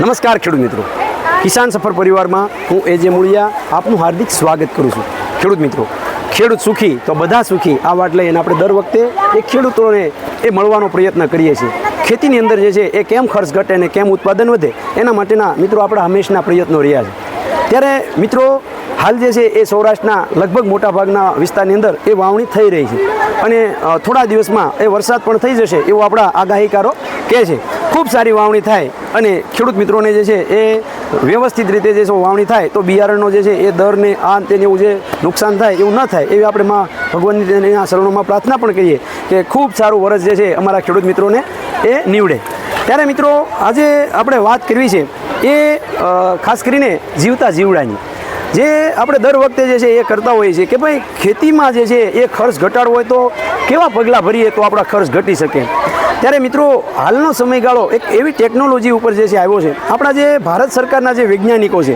નમસ્કાર ખેડૂત મિત્રો. કિસાન સફર પરિવારમાં હું એ જે મૂળિયા આપનું હાર્દિક સ્વાગત કરું છું. ખેડૂત મિત્રો, ખેડૂત સુખી તો બધા સુખી આ વાત લઈને આપણે દર વખતે એ ખેડૂતોને એ મળવાનો પ્રયત્ન કરીએ છીએ. ખેતીની અંદર જે છે એ કેમ ખર્ચ ઘટે અને કેમ ઉત્પાદન વધે એના માટેના મિત્રો આપણા હંમેશના પ્રયત્નો રહ્યા છે. ત્યારે મિત્રો, હાલ જે છે એ સૌરાષ્ટ્રના લગભગ મોટાભાગના વિસ્તારની અંદર એ વાવણી થઈ રહી છે. અને થોડા દિવસમાં એ વરસાદ પણ થઈ જશે એવું આપણા આગાહીકારો કહે છે. ખૂબ સારી વાવણી થાય અને ખેડૂત મિત્રોને જે છે એ વ્યવસ્થિત રીતે જે છે વાવણી થાય તો બિયારણનો જે છે એ દરને આ તેને એવું જે નુકસાન થાય એવું ન થાય એવી આપણે માં ભગવાનની એના શરણોમાં પ્રાર્થના પણ કરીએ કે ખૂબ સારું વરસ જે છે અમારા ખેડૂત મિત્રોને એ નીવડે. ત્યારે મિત્રો, આજે આપણે વાત કરવી છે એ ખાસ કરીને જીવતા જીવડાની. જે આપણે દર વખતે જે છે એ કરતા હોઈએ છીએ કે ભાઈ ખેતીમાં જે છે એ ખર્ચ ઘટાડવો હોય તો કેવા પગલાં ભરીએ તો આપણા ખર્ચ ઘટી શકે? ત્યારે મિત્રો, હાલનો સમયગાળો એક એવી ટેકનોલોજી ઉપર જે છે આવ્યો છે. આપણા જે ભારત સરકારના જે વૈજ્ઞાનિકો છે,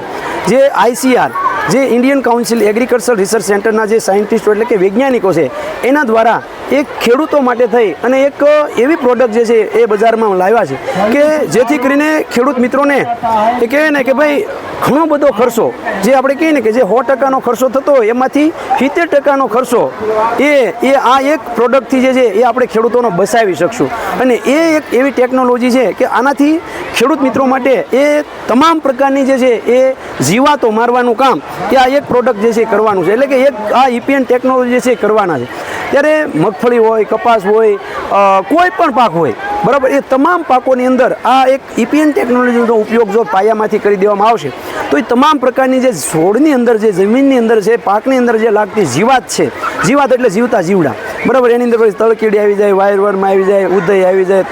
જે આઈસીઆર જે ઇન્ડિયન કાઉન્સિલ એગ્રીકલ્ચર રિસર્ચ સેન્ટરના જે સાયન્ટિસ્ટો એટલે કે વૈજ્ઞાનિકો છે, એના દ્વારા એક ખેડૂતો માટે થઈ અને એક એવી પ્રોડક્ટ જે છે એ બજારમાં લાવ્યા છે કે જેથી કરીને ખેડૂત મિત્રોને એ કહે ને કે ભાઈ, ઘણો બધો ખર્ચો જે આપણે કહીએ ને કે જે સો ટકાનો ખર્ચો થતો હોય, એમાંથી સિત્તેર ટકાનો ખર્ચો એ એ આ એક પ્રોડક્ટથી જે છે એ આપણે ખેડૂતોનો બસાવી શકશું. અને એ એક એવી ટેકનોલોજી છે કે આનાથી ખેડૂત મિત્રો માટે એ તમામ પ્રકારની જે છે એ જીવાતો મારવાનું કામ એ આ એક પ્રોડક્ટ જે છે કરવાનું છે. એટલે કે એક આ ઇપીએન ટેકનોલોજી જે છે કરવાના છે. ત્યારે મગફળી હોય, કપાસ હોય કોઈ પણ પાક હોય, બરાબર? એ તમામ પાકોની અંદર આ એક ઇપીએન ટેકનોલોજીનો ઉપયોગ જો પાયામાંથી કરી દેવામાં આવશે, તો એ તમામ પ્રકારની જે છોડની અંદર, જે જમીનની અંદર છે, પાકની અંદર જે લાગતી જીવાત છે, જીવાત એટલે જીવતા જીવડા, બરાબર? એની અંદર પછી તળકીડી આવી જાય વાયરવર્મ આવી જાય, ઉદય આવી જાય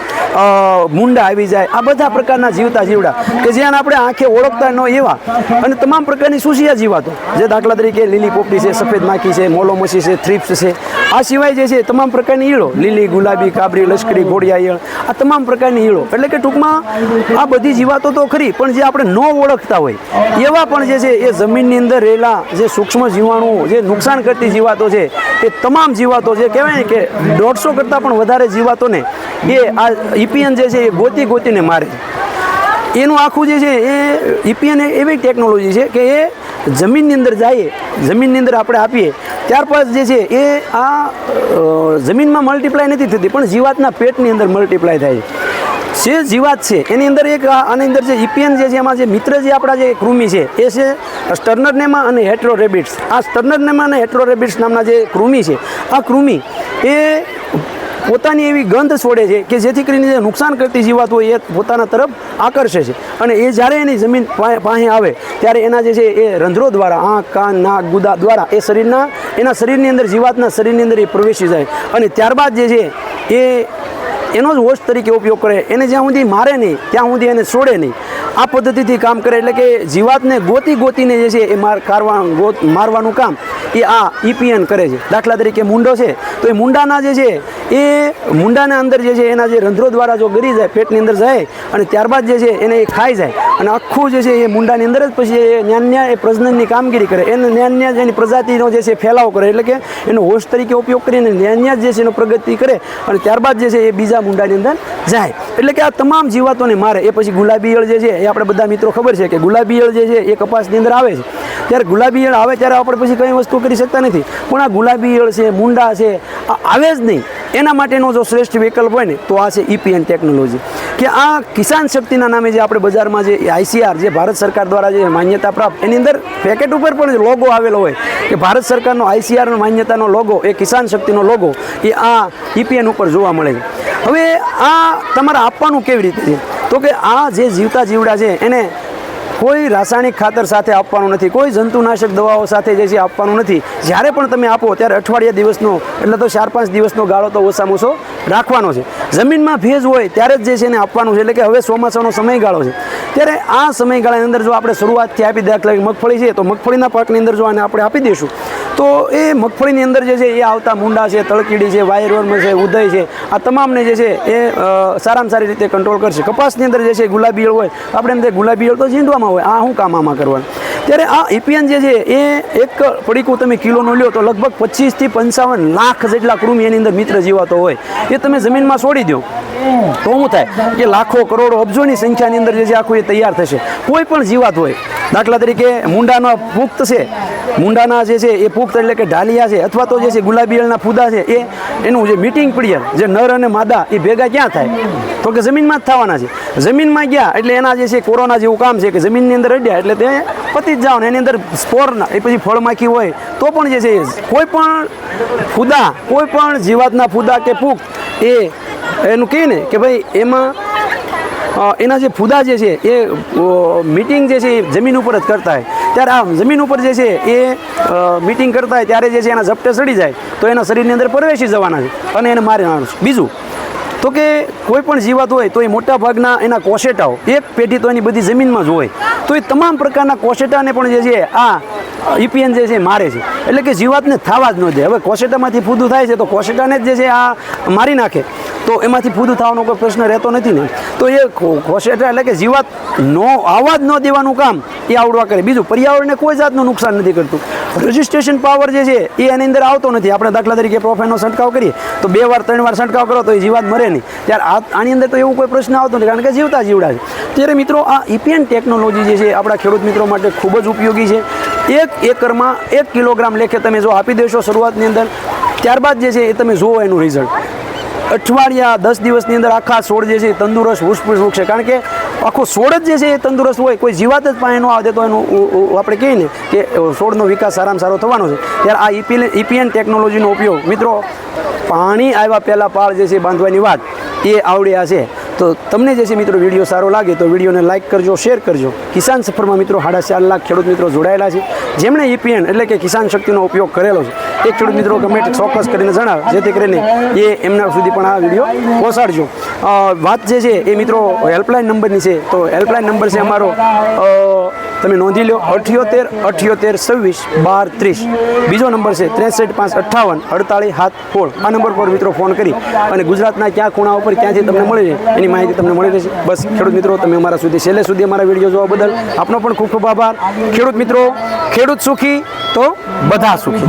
મુંડા આવી જાય. આ બધા પ્રકારના જીવતા જીવડા કે જેને આપણે આંખે ઓળખતા ન એવા અને તમામ પ્રકારની સુશિયા જીવાતો. જે દાખલા તરીકે લીલી પોપટી છે, સફેદ માખી છે મોલોમસી છે, થ્રિપ્સ છે. આ સિવાય જે છે તમામ પ્રકારની ઈળો. લીલી, ગુલાબી, કાબરી, લશ્કરી, ઘોડિયા, ઈળ. આ તમામ પ્રકારની ઈળો. એટલે કે ટૂંકમાં આ બધી જીવાતો તો ખરી, પણ જે આપણે ન ઓળખતા હોય, એવા પણ જે છે એ જમીનની અંદર રહેલા જે સૂક્ષ્મ જીવાણુ, જે નુકસાન કરતી જીવાતો છે, એ તમામ જીવાતો જે કહેવાય ને કે દોઢસો કરતાં પણ વધારે જીવાતોને એ આ ઈપીએન જે છે એ ગોતી ગોતીને મારે. એનું આખું જે છે એ ઈપીએન એવી ટેકનોલોજી છે કે એ જમીનની અંદર જઈએ, જમીનની અંદર આપણે આપીએ ત્યારબાદ જે છે એ આ જમીનમાં મલ્ટીપ્લાય નથી થતી, પણ જીવાતના પેટની અંદર મલ્ટીપ્લાય થાય છે. જે જીવાત છે, એની અંદર એક આની અંદર જે ઈપીએન જે છે, એમાં જે મિત્ર જે આપણા જે કૃમિ છે, એ છે સ્ટર્નરનેમા અને હેટ્રો રેબિટ્સ આ સ્ટર્નરનેમા અને હેટ્રો રેબિટ્સ નામના જે કૃમિ છે, આ કૃમિ એ પોતાની એવી ગંધ છોડે છે કે જેથી કરીને જે નુકસાન કરતી જીવાત હોય એ પોતાના તરફ આકર્ષે છે. અને એ જ્યારે એની જમીન પાસે આવે, ત્યારે એના જે છે એ રંધ્રો દ્વારા, આંખ, કાન, નાક, ગુદા દ્વારા એ શરીરના, એના શરીરની અંદર, જીવાતના શરીરની અંદર એ પ્રવેશી જાય. અને ત્યારબાદ જે છે એ એનો જ વોશ તરીકે ઉપયોગ કરે. એને જ્યાં સુધી મારે નહીં, ત્યાં સુધી એને છોડે નહીં. આ પદ્ધતિથી કામ કરે એટલે કે જીવાતને ગોતી ગોતીને જે છે એ માર કારવા ગોત, મારવાનું કામ એ આ ઈપીએન કરે છે. દાખલા તરીકે મુંડો છે, તો એ મુંડાના જે છે એ મુંડાના અંદર જે છે એના જે રંધ્રો દ્વારા જો ગરી જાય, પેટની અંદર જાય અને ત્યારબાદ જે છે એને એ ખાઈ જાય અને આખું જે છે એ મુંડાની અંદર જ પછી એ ન્યાન્યા એ પ્રજનનની કામગીરી કરે. એને ન્યાન્યા એની પ્રજાતિનો જે છે ફેલાવો કરે. એટલે કે એનો હોશ તરીકે ઉપયોગ કરીને ન્યાન્યા જે છે એનો પ્રગતિ કરે અને ત્યારબાદ જે છે એ બીજા મુંડાની અંદર જાય. એટલે કે આ તમામ જીવાતોને મારે. એ પછી ગુલાબી ઈયળ જે છે, એ આપણે બધા મિત્રો ખબર છે કે ગુલાબી ઈયળ જે છે, એ કપાસની અંદર આવે છે. ત્યારે ગુલાબી ઈયળ આવે ત્યારે આપણે પછી કંઈ વસ્તુ કરી શકતા નથી. પણ આ ગુલાબી ઈયળ છે, મુંડા છે, આ આવે જ નહીં. એના માટેનો જો શ્રેષ્ઠ વિકલ્પ હોય ને, તો આ છે ઈપીએન ટેકનોલોજી કે આ કિસાન શક્તિના નામે જે આપણે બજારમાં જે આઈસીઆર જે ભારત સરકાર દ્વારા જે માન્યતા પ્રાપ્ત, એની અંદર પેકેટ ઉપર પણ લોગો આવેલો હોય, કે ભારત સરકારનો આઈસીઆર માન્યતાનો લોગો એ કિસાન શક્તિનો લોગો એ આ ઈપીએન ઉપર જોવા મળે છે. હવે આ તમારે આપવાનું કેવી રીતે છે? તો કે આ જે જીવતા જીવડા છે, એને કોઈ રાસાયણિક ખાતર સાથે આપવાનું નથી, કોઈ જંતુનાશક દવાઓ સાથે જે છે આપવાનું નથી. જ્યારે પણ તમે આપો, ત્યારે અઠવાડિયા દિવસનો, એટલે તો ચાર પાંચ દિવસનો ગાળો તો ઓછામાં ઓછો રાખવાનો છે. જમીનમાં ભેજ હોય, ત્યારે જ જે છે એને આપવાનું છે. એટલે કે હવે ચોમાસાનો સમયગાળો છે. ત્યારે આ સમયગાળાની અંદર જો આપણે શરૂઆતથી આપી દાખલા મગફળી છે, તો મગફળીના પાકની અંદર જો આને આપણે આપી દઈશું, તો એ મગફળીની અંદર જે છે, એ આવતા મુંડા છે, તળકીડી છે વાયરવર્મ છે, ઉદય છે, આ તમામને જે છે, એ સારામાં સારી રીતે કંટ્રોલ કરશે. કપાસની અંદર જે છે, ગુલાબી હોય આપણે એમ ગુલાબી તો ઝીંડવામાં હોય, આ શું કામ આમાં કરવાનું? ત્યારે આ ઈપીએન જે છે, એ એક પડીકું તમે કિલોનો લ્યો તો લગભગ પચીસથી પંચાવન લાખ જેટલા કૃમિ એની અંદર મિત્ર જીવાતો હોય. એ તમે જમીનમાં છોડી દો. તો શું થાય? કે લાખો કરોડો અબજોની સંખ્યાની અંદર જે છે, આખું એ તૈયાર થશે. કોઈ પણ જીવાત હોય, દાખલા તરીકે મુંડાનો પુખ્ત છે, મુંડાના જે છે, એ પુખ્ત એટલે કે ઢાલિયા છે, અથવા તો જે છે ગુલાબીયળના ફૂદા છે, એ એનું જે મીટિંગ પીડિયર જે નર અને માદા, એ ભેગા ક્યાં થાય? તો કે જમીનમાં જ થવાના છે. જમીનમાં ગયા એટલે એના જે છે, કોરોના જેવું કામ છે કે જમીનની અંદર અડ્યા એટલે તે પતી જ જાઓ ને એની અંદર સ્પોર એ પછી ફળમાખી હોય, તો પણ જે છે કોઈ પણ ફૂદા, કોઈ પણ જીવાતના ફૂદા કે પુખ્ત એ એનું કહે ને કે ભાઈ એમાં એના જે ફૂદા જે છે એ મીટિંગ જે છે એ જમીન ઉપર જ કરતા હોય. ત્યારે આ જમીન ઉપર જે છે એ મીટિંગ કરતા હોય, ત્યારે જે છે એના ઝપટે સડી જાય, તો એના શરીરની અંદર પ્રવેશી જવાના છે અને એને મારી નાખવાનું બીજું તો કે કોઈ પણ જીવાત હોય તો એ મોટા ભાગના એના કોશેટાઓ, એક પેઢી તો એની બધી જમીનમાં જ હોય. તો એ તમામ પ્રકારના કોશેટાને પણ જે છે, આ ઇપીએન જે છે, મારે છે. એટલે કે જીવાતને થવા જ ન દે. હવે કોશેટામાંથી ફૂદું થાય છે, તો કોશેટાને જ જે છે, આ મારી નાખે. તો એમાંથી ફૂદું થવાનો કોઈ પ્રશ્ન રહેતો નથી ને. તો એ કોસેટા એટલે કે જીવાત નો આવવા જ ન દેવાનું કામ, એ આવડવા કરે. બીજું, પર્યાવરણને કોઈ જાતનું નુકસાન નથી કરતું. રજિસ્ટ્રેશન પાવર જે છે, એ એની અંદર આવતો નથી. આપણે દાખલા તરીકે પ્રોફેનનો છંટકાવ કરીએ, તો બે વાર, ત્રણ વાર છંટકાવ કરો તો એ જીવાત મરે નહીં. ત્યારે આની અંદર તો એવું કોઈ પ્રશ્ન આવતો નથી, કારણ કે જીવતા જીવડા છે. ત્યારે મિત્રો, આ ઇપીએન ટેકનોલોજી જે છે આપણા ખેડૂત મિત્રો માટે ખૂબ જ ઉપયોગી છે. એક એકરમાં એક કિલોગ્રામ લેખે તમે જો આપી દેશો શરૂઆતની અંદર, ત્યારબાદ જે છે, એ તમે જુઓ એનું રિઝલ્ટ અઠવાડિયા, દસ દિવસની અંદર આખા છોડ જે છે તંદુરસ્ત હુસફુસ ઉગશે કારણ કે આખો છોડ જ જે છે એ તંદુરસ્ત હોય, કોઈ જીવાત જ પાણી ન આવે તો એનું આપણે કહીએ ને કે છોડનો વિકાસ સારામાં સારો થવાનો છે. ત્યારે આ ઈપીએલ ઈપીએન ટેકનોલોજીનો ઉપયોગ, મિત્રો, પાણી આવ્યા પહેલાં પાળ જે છે બાંધવાની વાત, એ આવડ્યા છે. તો તમને જે છે મિત્રો વીડિયો સારો લાગે તો વિડીયોને લાઇક કરજો, શેર કરજો. કિસાન સફરમાં મિત્રો સાડા ચાર લાખ ખેડૂત મિત્રો જોડાયેલા છે. જેમણે ઈપીએન એટલે કે કિસાન શક્તિનો ઉપયોગ કરેલો છે. એ ખેડૂત મિત્રો કમેન્ટ ચોક્કસ કરીને જણાવે. જેથી કરીને એ એમના સુધી પણ આ વીડિયો પહોંચાડજો. વાત જે છે એ મિત્રો હેલ્પલાઇન નંબરની છે. તો હેલ્પલાઇન નંબર છે અમારો તમે નોંધી લો, અઠ્યોતેર અઠ્યોતેર, છવ્વીસ, બાર, ત્રીસ. બીજો નંબર છે ત્રેસઠ, પાંચ, અઠ્ઠાવન, અડતાળીસ હાથ સોળ. આ નંબર પર મિત્રો ફોન કરી અને ગુજરાતના ક્યાં ખૂણા ઉપર ક્યાંથી તમને મળી રહે એની માહિતી તમને મળી રહેશે. બસ, ખેડૂત મિત્રો, તમે અમારા સુધી, છેલ્લે સુધી અમારા વીડિયો જોવા બદલ આપનો પણ ખૂબ ખૂબ આભાર. ખેડૂત મિત્રો, ખેડૂત સુખી તો બધા સુખી.